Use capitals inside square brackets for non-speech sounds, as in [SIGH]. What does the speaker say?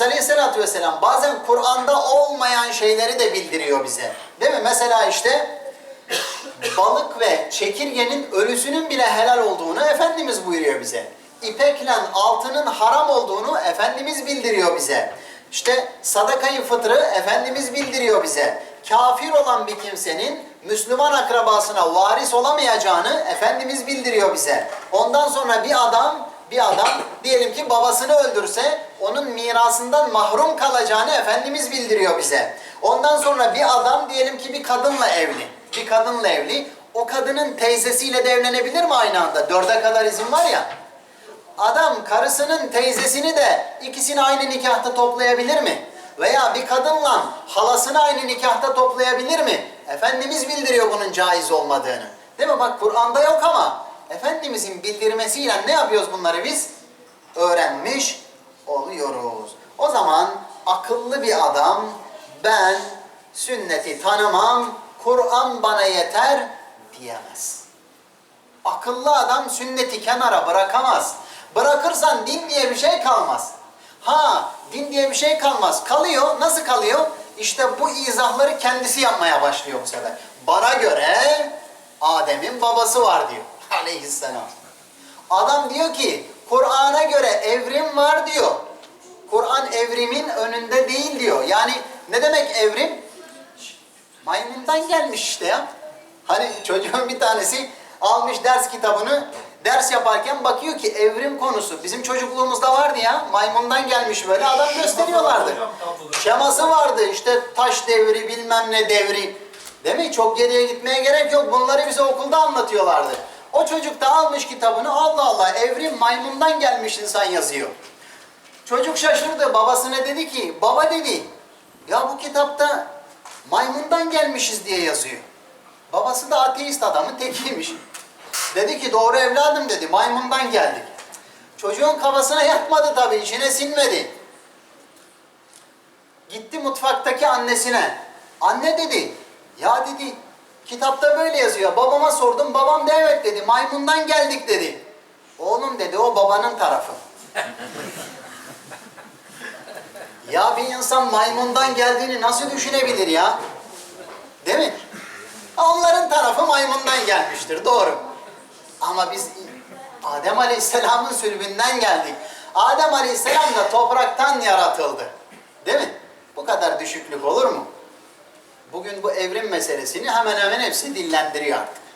Efendimiz Aleyhisselatü Vesselam bazen Kur'an'da olmayan şeyleri de bildiriyor bize. Değil mi? Mesela işte balık ve çekirgenin ölüsünün bile helal olduğunu Efendimiz buyuruyor bize. İpekle altının haram olduğunu Efendimiz bildiriyor bize. İşte sadakayı fıtrı Efendimiz bildiriyor bize. Kafir olan bir kimsenin Müslüman akrabasına varis olamayacağını Efendimiz bildiriyor bize. Ondan sonra bir adam bir adam diyelim ki babasını öldürse onun mirasından mahrum kalacağını Efendimiz bildiriyor bize. Ondan sonra bir adam diyelim ki bir kadınla evli. Bir kadınla evli. O kadının teyzesiyle de evlenebilir mi aynı anda? Dörde kadar izin var ya. Adam karısının teyzesini de ikisini aynı nikahta toplayabilir mi? Veya bir kadınla halasını aynı nikahta toplayabilir mi? Efendimiz bildiriyor bunun caiz olmadığını. Değil mi? Bak Kur'an'da yok ama Efendimizin bildirmesiyle ne yapıyoruz bunları biz? Öğrenmiş oluyoruz. O zaman akıllı bir adam ben sünneti tanımam, Kur'an bana yeter diyemez. Akıllı adam sünneti kenara bırakamaz. Bırakırsan din diye bir şey kalmaz. Ha, din diye bir şey kalmaz. Kalıyor. Nasıl kalıyor? İşte bu izahları kendisi yapmaya başlıyor bu sefer. Bana göre Adem'in babası var diyor. Aleyhisselam. Adam diyor ki Kur'an'a göre evrim var diyor. Kur'an evrimin önünde değil diyor. Yani ne demek evrim? Maymundan gelmiş işte ya. Hani çocuğun bir tanesi almış ders kitabını ders yaparken bakıyor ki evrim konusu. Bizim çocukluğumuzda vardı ya. Maymundan gelmiş böyle adam gösteriyorlardı. Şeması vardı işte taş devri bilmem ne devri. Değil mi? Çok geriye gitmeye gerek yok. Bunları bize okulda anlatıyorlardı. O çocuk da almış kitabını Allah Allah evrim maymundan gelmiş insan yazıyor. Çocuk şaşırdı. Babasına dedi ki, baba dedi, ya bu kitapta maymundan gelmişiz diye yazıyor. Babası da ateist adamın tekiymiş. Dedi ki doğru evladım dedi, maymundan geldik. Çocuğun kafasına yatmadı tabii, içine sinmedi. Gitti mutfaktaki annesine. Anne dedi, ya dedi, kitapta böyle yazıyor. Babama sordum, babam da evet dedi, maymundan geldik dedi. Oğlum dedi, o babanın tarafı. [LAUGHS] Ya bir insan maymundan geldiğini nasıl düşünebilir ya? Değil mi? Onların tarafı maymundan gelmiştir, doğru. Ama biz Adem Aleyhisselam'ın sülbünden geldik. Adem Aleyhisselam da topraktan yaratıldı. Değil mi? Bu kadar düşüklük olur mu? Bugün bu evrim meselesini hemen hemen hepsi dillendiriyor artık.